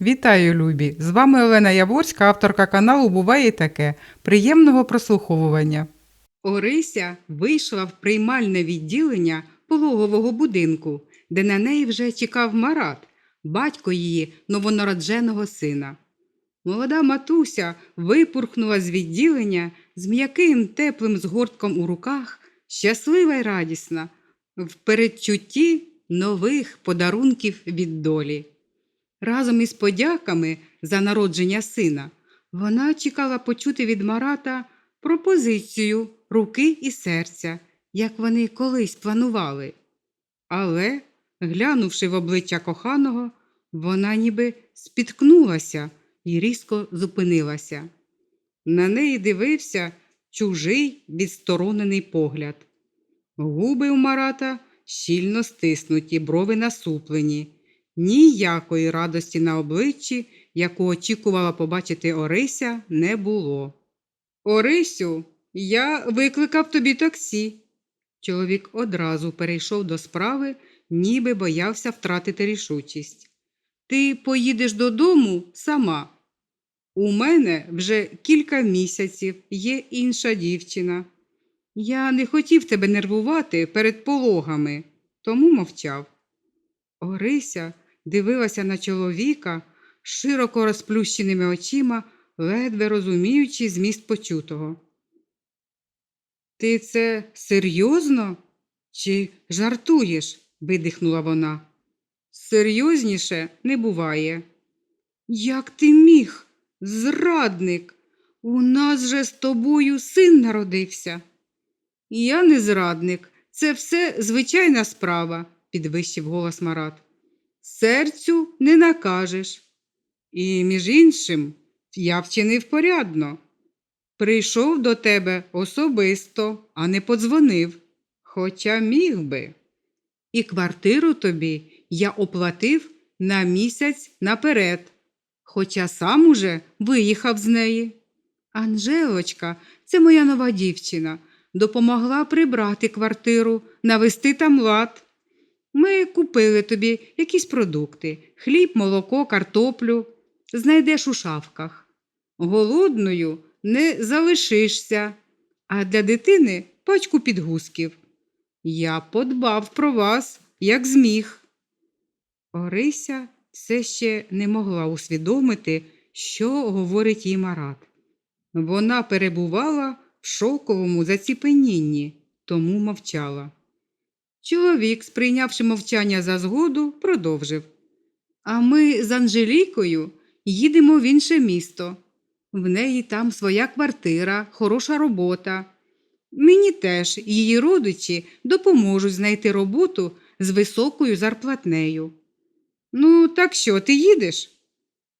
Вітаю, любі! З вами Олена Яворська, авторка каналу Буває таке. Приємного прослуховування. Орися вийшла в приймальне відділення пологового будинку, де на неї вже чекав Марат, батько її новонародженого сина. Молода матуся випурхнула з відділення з м'яким теплим згортком у руках, щаслива й радісна, в передчутті нових подарунків від долі. Разом із подяками за народження сина вона чекала почути від Марата пропозицію руки і серця, як вони колись планували. Але, глянувши в обличчя коханого, вона ніби спіткнулася і різко зупинилася. На неї дивився чужий відсторонений погляд. Губи у Марата щільно стиснуті, брови насуплені. Ніякої радості на обличчі, яку очікувала побачити Орися, не було. Орисю, я викликав тобі таксі. Чоловік одразу перейшов до справи, ніби боявся втратити рішучість. Ти поїдеш додому сама. У мене вже кілька місяців є інша дівчина. Я не хотів тебе нервувати перед пологами, тому мовчав. Орися дивилася на чоловіка широко розплющеними очима, ледве розуміючи зміст почутого. Ти це серйозно чи жартуєш? видихнула вона. Серйозніше не буває. Як ти міг, зрадник? У нас же з тобою син народився. Я не зрадник, це все звичайна справа, підвищив голос Марат. Серцю не накажеш. І, між іншим, я вчинив порядно. Прийшов до тебе особисто, а не подзвонив, хоча міг би. І квартиру тобі я оплатив на місяць наперед, хоча сам уже виїхав з неї. Анжелочка, це моя нова дівчина, допомогла прибрати квартиру, навести там лад. Ми купили тобі якісь продукти хліб, молоко, картоплю. Знайдеш у шафках. Голодною не залишишся, а для дитини пачку підгузків. Я подбав про вас, як зміг. Орися все ще не могла усвідомити, що говорить їй Марат. Вона перебувала в шоковому заціпенінні, тому мовчала. Чоловік, сприйнявши мовчання за згоду, продовжив. А ми з Анжелікою їдемо в інше місто. В неї там своя квартира, хороша робота. Мені теж її родичі допоможуть знайти роботу з високою зарплатнею. Ну, так що, ти їдеш?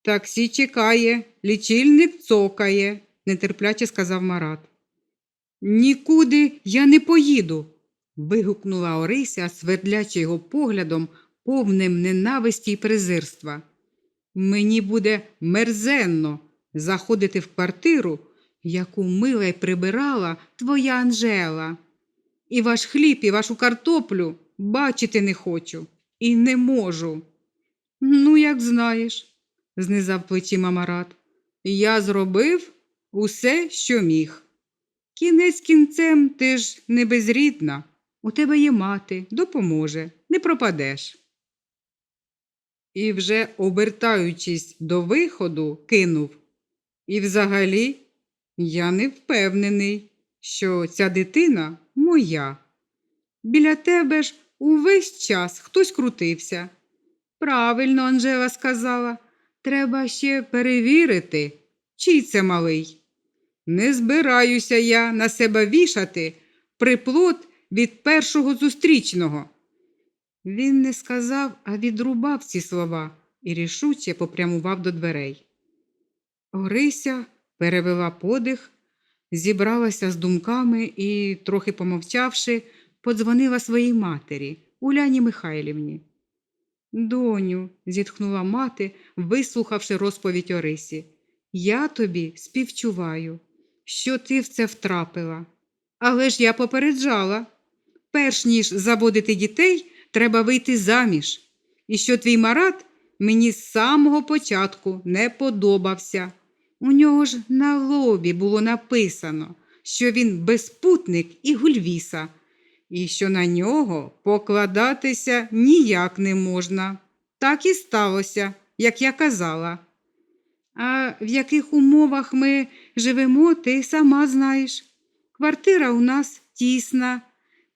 Таксі чекає, лічильник цокає, нетерпляче сказав Марат. Нікуди я не поїду. Вигукнула Орися, свердлячи його поглядом, повним ненависті й презирства. Мені буде мерзенно заходити в квартиру, яку мила й прибирала твоя Анжела. І ваш хліб, і вашу картоплю бачити не хочу і не можу. Ну, як знаєш, знизав плечима Марат. Я зробив усе, що міг. Кінець кінцем ти ж не безрідна. У тебе є мати, допоможе, не пропадеш. І вже, обертаючись до виходу, кинув. І взагалі, я не впевнений, що ця дитина моя. Біля тебе ж увесь час хтось крутився. Правильно, Анжела сказала, треба ще перевірити, чий це малий. Не збираюся я на себе вішати приплод від першого зустрічного. Він не сказав, а відрубав ці слова і рішуче попрямував до дверей. Орися перевела подих, зібралася з думками і, трохи помовчавши, подзвонила своїй матері, Уляні Михайлівні. Доню, зітхнула мати, вислухавши розповідь Орисі, я тобі співчуваю, що ти в це втрапила. Але ж я попереджала. Перш ніж заводити дітей, треба вийти заміж. І що твій Марат мені з самого початку не подобався. У нього ж на лобі було написано, що він безпутник і гульвіса, і що на нього покладатися ніяк не можна. Так і сталося, як я казала. А в яких умовах ми живемо, ти сама знаєш. Квартира у нас тісна,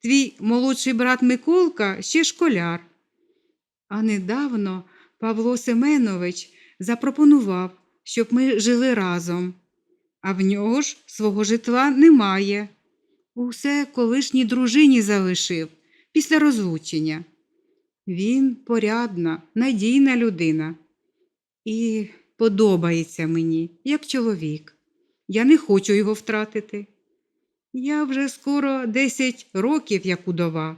твій молодший брат Миколка ще школяр. А недавно Павло Семенович запропонував, щоб ми жили разом, а в нього ж свого житла немає. Усе колишній дружині залишив після розлучення. Він порядна, надійна людина. І подобається мені, як чоловік. Я не хочу його втратити. Я вже скоро 10 років як удова,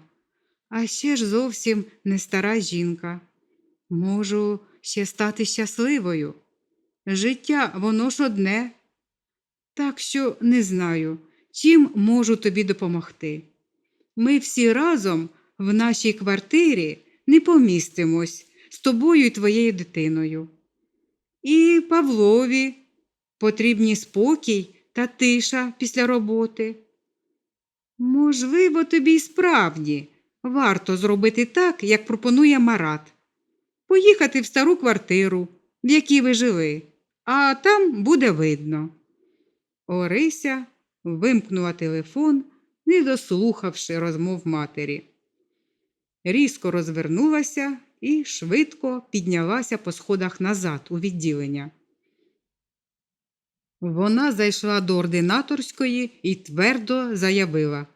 а ще ж зовсім не стара жінка. Можу ще стати щасливою. Життя воно ж одне. Так що не знаю, чим можу тобі допомогти. Ми всі разом в нашій квартирі не помістимось з тобою і твоєю дитиною. І Павлові потрібні спокій та тиша після роботи. Можливо, тобі й справді варто зробити так, як пропонує Марат. Поїхати в стару квартиру, в якій ви жили, а там буде видно. Орися вимкнула телефон, не дослухавши розмов матері. Різко розвернулася і швидко піднялася по сходах назад у відділення. Вона зайшла до ординаторської і твердо заявила: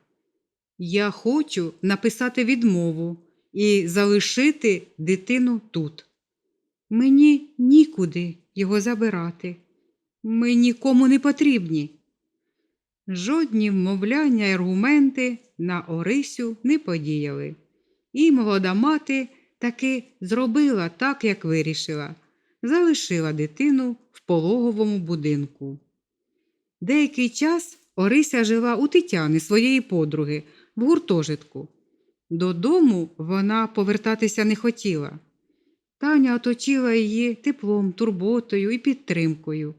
Я хочу написати відмову і залишити дитину тут. Мені нікуди його забирати. Ми нікому не потрібні. Жодні вмовляння й аргументи на Орисю не подіяли. І молода мати таки зробила так, як вирішила, залишила дитину пологовому будинку. Деякий час Орися жила у Тетяни, своєї подруги, в гуртожитку. Додому вона повертатися не хотіла. Таня оточила її теплом, турботою і підтримкою.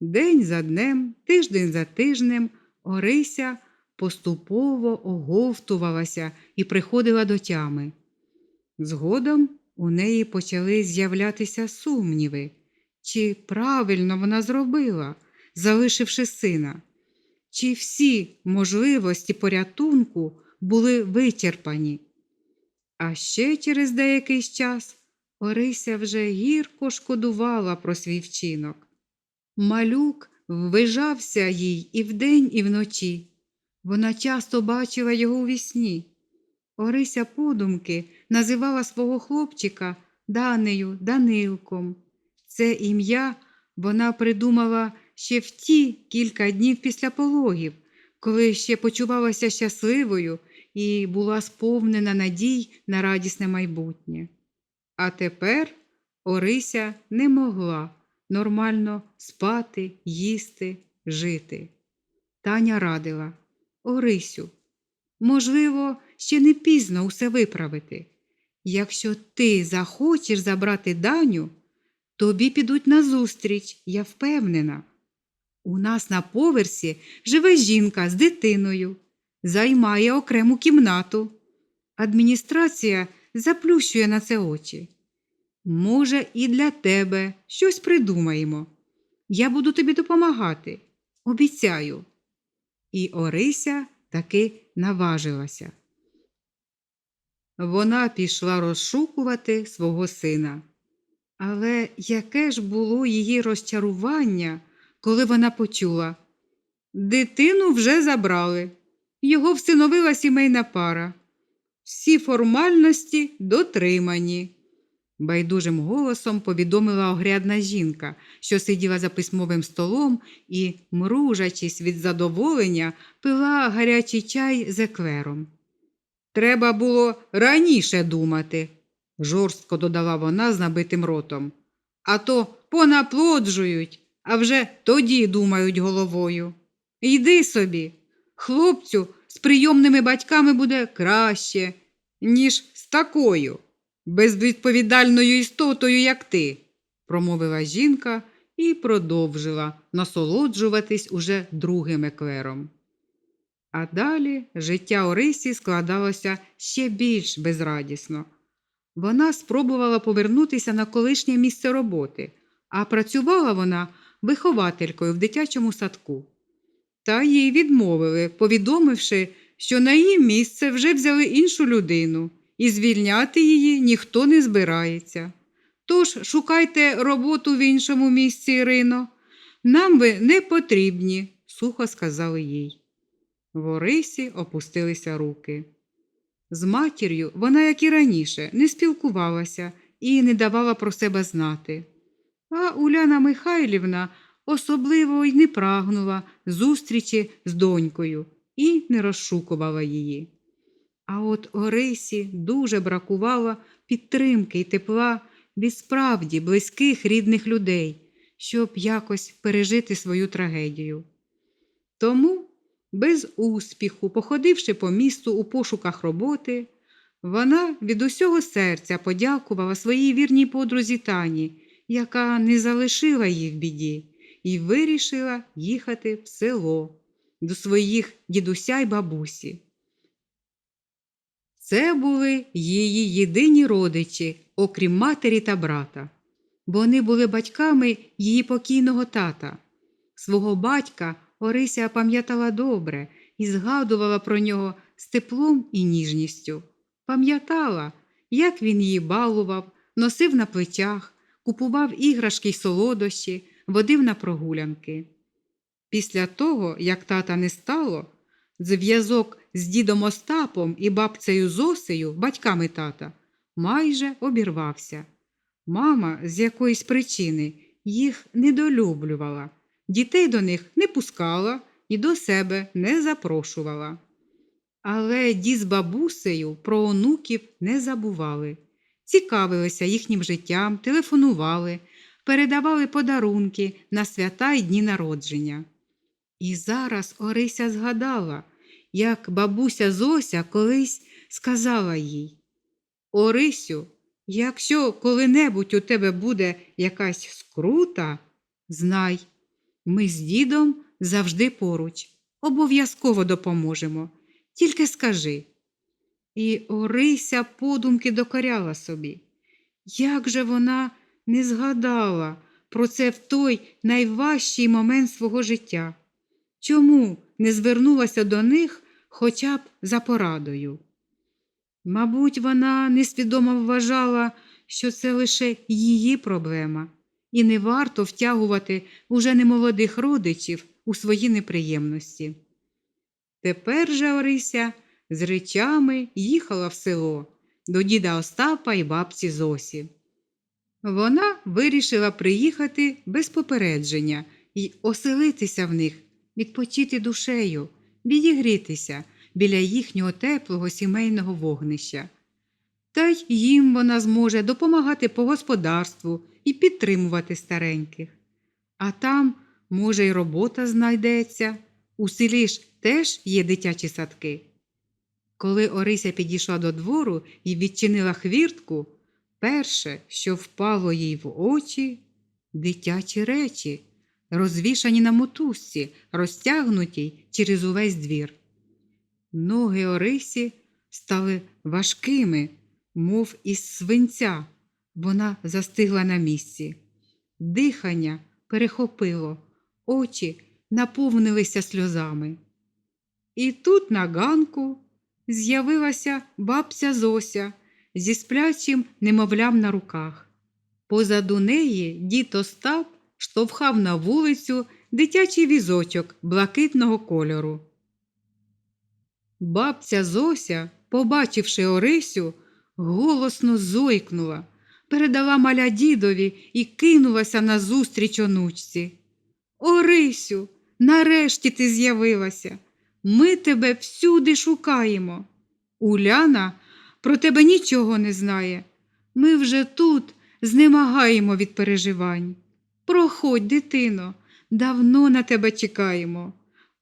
День за днем, тиждень за тижнем Орися поступово оговтувалася і приходила до тями. Згодом у неї почали з'являтися сумніви, чи правильно вона зробила, залишивши сина, чи всі можливості порятунку були вичерпані. А ще через деякий час Орися вже гірко шкодувала про свій вчинок. Малюк ввижався їй і вдень, і вночі. Вона часто бачила його у вісні. Орися подумки називала свого хлопчика Данею, Данилком. Це ім'я вона придумала ще в ті кілька днів після пологів, коли ще почувалася щасливою і була сповнена надій на радісне майбутнє. А тепер Орися не могла нормально спати, їсти, жити. Таня радила Орисю, можливо, ще не пізно усе виправити. Якщо ти захочеш забрати Даню, тобі підуть назустріч, я впевнена. У нас на поверсі живе жінка з дитиною, займає окрему кімнату. Адміністрація заплющує на це очі. Може, і для тебе щось придумаємо. Я буду тобі допомагати. Обіцяю. І Орися таки наважилася. Вона пішла розшукувати свого сина. Але яке ж було її розчарування, коли вона почула дитину вже забрали, його всиновила сімейна пара. Всі формальності дотримані. Байдужим голосом повідомила огрядна жінка, що сиділа за письмовим столом і, мружачись від задоволення, пила гарячий чай з еклером. Треба було раніше думати, жорстко додала вона з набитим ротом. А то понаплоджують, а вже тоді думають головою. Йди собі, хлопцю з прийомними батьками буде краще, ніж з такою. безвідповідальною істотою, як ти, промовила жінка і продовжила насолоджуватись уже другим еклером. А далі життя Орисі складалося ще більш безрадісно. Вона спробувала повернутися на колишнє місце роботи, а працювала вона вихователькою в дитячому садку. Та їй відмовили, повідомивши, що на її місце вже взяли іншу людину, і звільняти її ніхто не збирається. Тож шукайте роботу в іншому місці, Ірино. Нам ви не потрібні, сухо сказали їй. В Орисі опустилися руки. З матір'ю вона, як і раніше, не спілкувалася і не давала про себе знати. А Уляна Михайлівна особливо й не прагнула зустрічі з донькою і не розшукувала її. А от Орисі дуже бракувало підтримки й тепла від справді близьких рідних людей, щоб якось пережити свою трагедію. Тому, без успіху, походивши по місту у пошуках роботи, вона від усього серця подякувала своїй вірній подрузі Тані, яка не залишила її в біді, і вирішила їхати в село до своїх дідуся й бабусі. Це були її єдині родичі, окрім матері та брата. Вони були батьками її покійного тата. Свого батька Орися пам'ятала добре і згадувала про нього з теплом і ніжністю. Пам'ятала, як він її балував, носив на плечах, купував іграшки й солодощі, водив на прогулянки. Після того, як тата не стало, зв'язок з дідом Остапом і бабцею Зосею, батьками тата, майже обірвався. Мама з якоїсь причини їх недолюблювала, дітей до них не пускала і до себе не запрошувала. Але дід з бабусею про онуків не забували, цікавилися їхнім життям, телефонували, передавали подарунки на свята й дні народження. І зараз Орися згадала, як бабуся Зося колись сказала їй Орисю, якщо коли-небудь у тебе буде якась скрута, знай, ми з дідом завжди поруч, обов'язково допоможемо. Тільки скажи. І Орися подумки докоряла собі. Як же вона не згадала про це в той найважчий момент свого життя? Чому не звернулася до них хоча б за порадою? Мабуть, вона несвідомо вважала, що це лише її проблема, і не варто втягувати уже немолодих родичів у свої неприємності. Тепер же Орися з речами їхала в село до діда Остапа і бабці Зосі. Вона вирішила приїхати без попередження і оселитися в них, відпочити душею, відігрітися біля їхнього теплого сімейного вогнища. Та й їм вона зможе допомагати по господарству і підтримувати стареньких. А там, може, й робота знайдеться. У селі ж теж є дитячі садки. Коли Орися підійшла до двору і відчинила хвіртку, перше, що впало їй в очі, дитячі речі, розвішані на мотузці, розтягнутій через увесь двір. Ноги Орисі стали важкими, мов із свинця. Вона застигла на місці. Дихання перехопило, очі наповнилися сльозами. І тут на ганку з'явилася бабця Зося зі сплячим немовлям на руках. Позаду неї дід Остап штовхав на вулицю дитячий візочок блакитного кольору. Бабця Зося, побачивши Орисю, голосно зойкнула, передала маля дідові і кинулася назустріч онучці. Орисю, нарешті ти з'явилася. Ми тебе всюди шукаємо. Уляна про тебе нічого не знає. Ми вже тут знемагаємо від переживань. Проходь, дитино, давно на тебе чекаємо.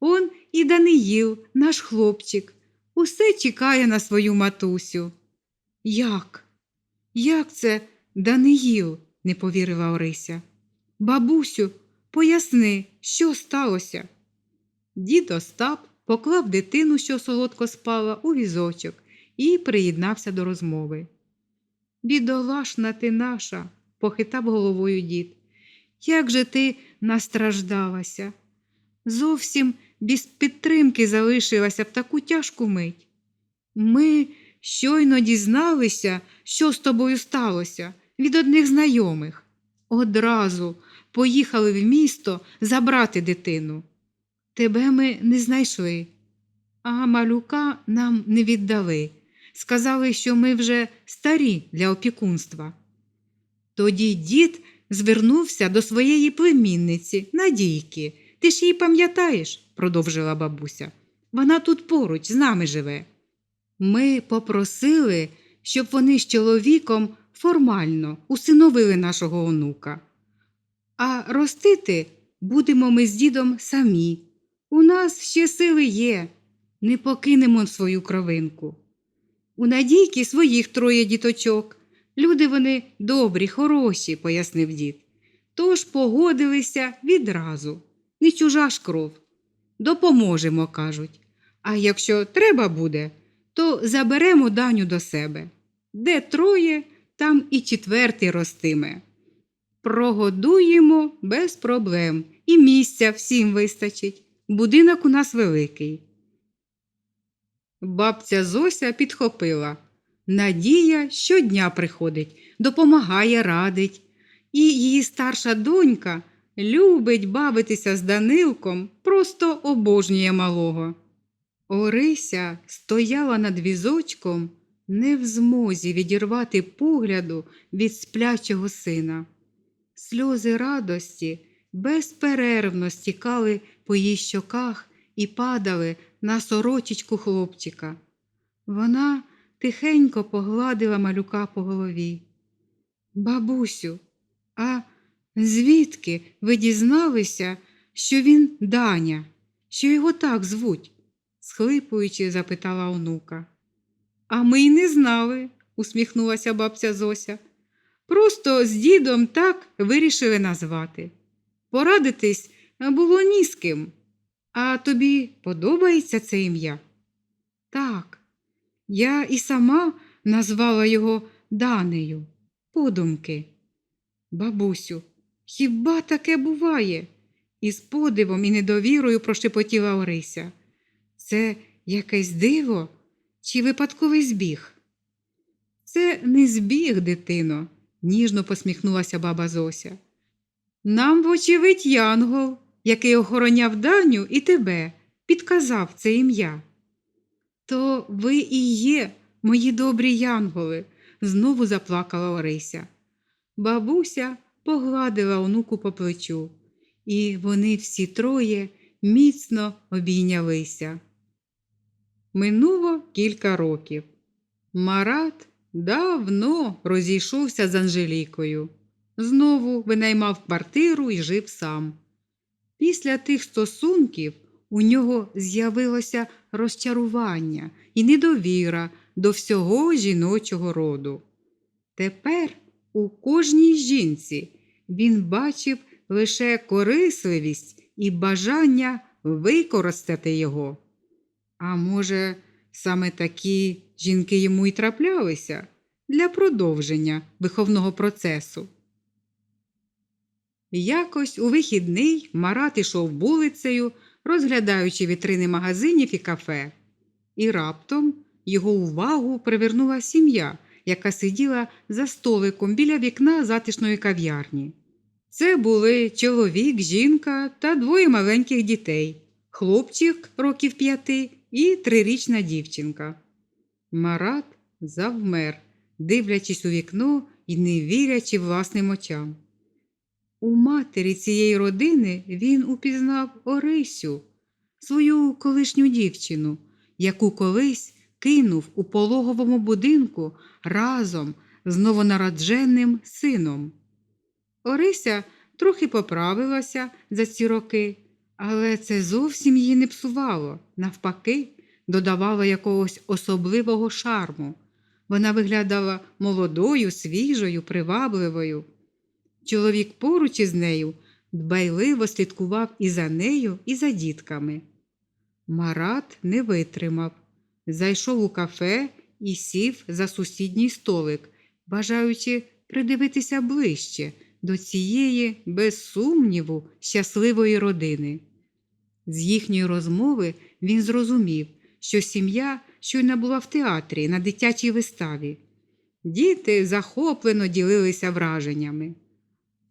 Он і Даниїл, наш хлопчик, усе чекає на свою матусю. Як? Як це Даниїл? не повірила Орися. Бабусю, поясни, що сталося? Дід Остап поклав дитину, що солодко спала, у візочок і приєднався до розмови. Бідолашна ти наша, похитав головою дід. Як же ти настраждалася? Зовсім без підтримки залишилася в таку тяжку мить. Ми щойно дізналися, що з тобою сталося від одних знайомих. Одразу поїхали в місто забрати дитину. Тебе ми не знайшли, а малюка нам не віддали. Сказали, що ми вже старі для опікунства. Тоді дід звернувся до своєї племінниці Надійки. Ти ж її пам'ятаєш, продовжила бабуся. Вона тут поруч з нами живе. Ми попросили, щоб вони з чоловіком формально усиновили нашого онука. А ростити будемо ми з дідом самі. У нас ще сили є, не покинемо свою кровинку. У Надійки своїх троє діточок. Люди вони добрі, хороші, пояснив дід. Тож погодилися відразу. Не чужа ж кров. Допоможемо, кажуть. А якщо треба буде, то заберемо даню до себе. Де троє, там і четвертий ростиме. Прогодуємо без проблем, і місця всім вистачить. Будинок у нас великий. Бабця Зося підхопила. Надія щодня приходить, допомагає, радить. І її старша донька любить бавитися з Данилком, просто обожнює малого. Орися стояла над візочком, не в змозі відірвати погляду від сплячого сина. Сльози радості безперервно стікали по її щоках і падали на сорочечку хлопчика. Вона тихенько погладила малюка по голові. Бабусю, а звідки ви дізналися, що він Даня, що його так звуть? схлипуючи, запитала онука. А ми й не знали, усміхнулася бабця Зося. Просто з дідом так вирішили назвати. Порадитись було ні з ким. А тобі подобається це ім'я? Так, я і сама назвала його Данею, подумки. Бабусю, хіба таке буває? Із подивом і недовірою прошепотіла Орися. Це якесь диво чи випадковий збіг? Це не збіг, дитино, ніжно посміхнулася баба Зося. Нам, вочевидь, Янгол, який охороняв даню і тебе, підказав це ім'я. То ви і є, мої добрі янголи, знову заплакала Орися. Бабуся погладила онуку по плечу, і вони всі троє міцно обійнялися. Минуло кілька років. Марат давно розійшовся з Анжелікою. Знову винаймав квартиру і жив сам. Після тих стосунків у нього з'явилося розчарування і недовіра до всього жіночого роду. Тепер у кожній жінці він бачив лише корисливість і бажання використати його. А може, саме такі жінки йому й траплялися для продовження виховного процесу. Якось у вихідний Марат ішов вулицею, розглядаючи вітрини магазинів і кафе, і раптом його увагу привернула сім'я, яка сиділа за столиком біля вікна затишної кав'ярні. Це були чоловік, жінка та двоє маленьких дітей, хлопчик років п'яти і трирічна дівчинка. Марат завмер, дивлячись у вікно і не вірячи власним очам. У матері цієї родини він упізнав Орисю, свою колишню дівчину, яку колись кинув у пологовому будинку разом з новонародженим сином. Орися трохи поправилася за ці роки, але це зовсім її не псувало, навпаки, додавало якогось особливого шарму. Вона виглядала молодою, свіжою, привабливою. Чоловік поруч із нею дбайливо слідкував і за нею, і за дітками. Марат не витримав, зайшов у кафе і сів за сусідній столик, бажаючи придивитися ближче до цієї, без сумніву, щасливої родини. З їхньої розмови він зрозумів, що сім'я щойно була в театрі на дитячій виставі. Діти захоплено ділилися враженнями.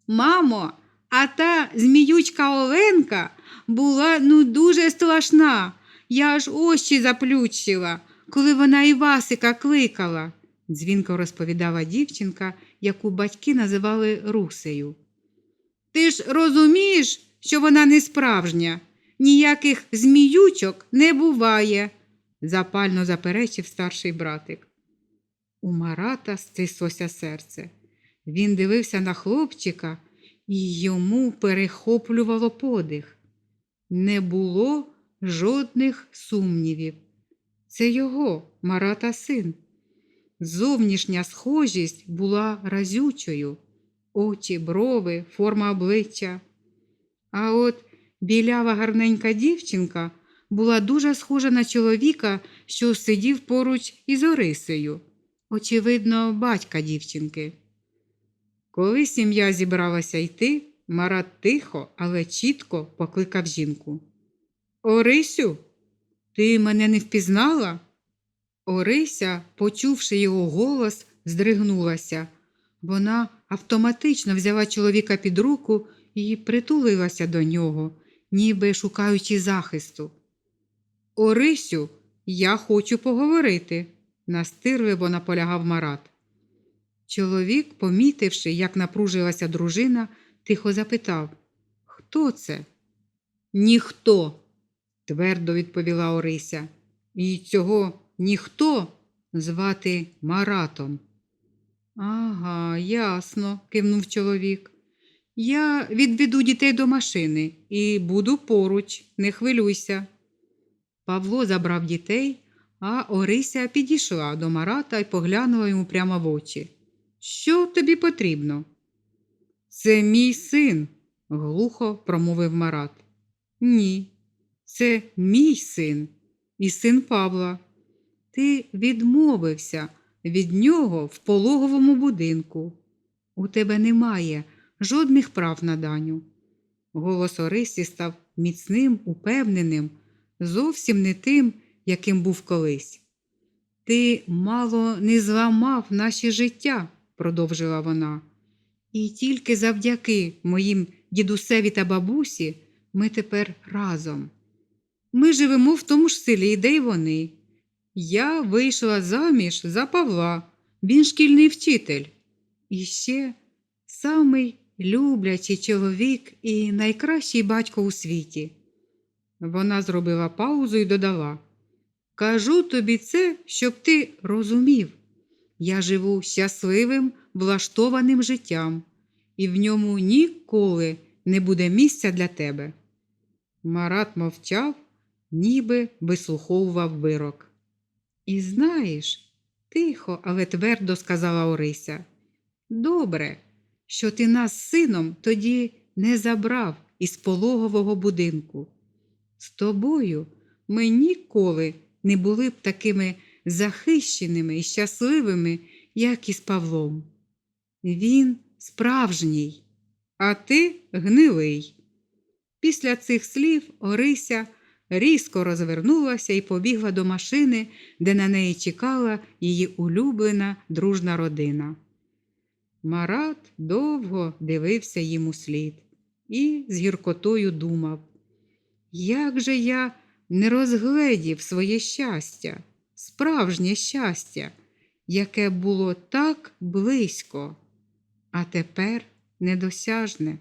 Мамо, а та зміючка Оленка була ну дуже страшна. Я аж очі заплющила, коли вона Івасика кликала, дзвінко розповідала дівчинка, яку батьки називали Русею. Ти ж розумієш, що вона не справжня, ніяких зміючок не буває, запально заперечив старший братик. У Марата стислося серце. Він дивився на хлопчика, і йому перехоплювало подих. Не було жодних сумнівів. Це його, Марата син. Зовнішня схожість була разючою, очі, брови, форма обличчя. А от білява гарненька дівчинка була дуже схожа на чоловіка, що сидів поруч із Орисею, очевидно, батька дівчинки. Коли сім'я зібралася йти, Марат тихо, але чітко покликав жінку. Орисю, ти мене не впізнала? Орися, почувши його голос, здригнулася. Вона автоматично взяла чоловіка під руку і притулилася до нього, ніби шукаючи захисту. Орисю, я хочу поговорити, настирливо наполягав Марат. Чоловік, помітивши, як напружилася дружина, тихо запитав Хто це? Ніхто, твердо відповіла Орися. І цього ніхто звати Маратом. Ага, ясно, кивнув чоловік. Я відведу дітей до машини і буду поруч, не хвилюйся. Павло забрав дітей, а Орися підійшла до Марата і поглянула йому прямо в очі. Що тобі потрібно? Це мій син, глухо промовив Марат. Ні, це мій син і син Павла. Ти відмовився від нього в пологовому будинку. У тебе немає жодних прав на даню. Голос Орисі став міцним, упевненим, зовсім не тим, яким був колись. Ти мало не зламав наші життя, продовжила вона. І тільки завдяки моїм дідусеві та бабусі ми тепер разом. Ми живемо в тому ж селі, де й вони. Я вийшла заміж за Павла, він шкільний вчитель. І ще самий люблячий чоловік і найкращий батько у світі. Вона зробила паузу і додала: Кажу тобі це, щоб ти розумів. Я живу щасливим, влаштованим життям, і в ньому ніколи не буде місця для тебе. Марат мовчав, ніби вислуховував вирок. І знаєш, тихо, але твердо сказала Орися. Добре, що ти нас сином тоді не забрав із пологового будинку. З тобою ми ніколи не були б такими захищеними і щасливими, як із Павлом. Він справжній, а ти гнилий. Після цих слів Орися різко розвернулася і побігла до машини, де на неї чекала її улюблена дружна родина. Марат довго дивився їм слід і з гіркотою думав, як же я не розгледів своє щастя, справжнє щастя, яке було так близько, а тепер недосяжне.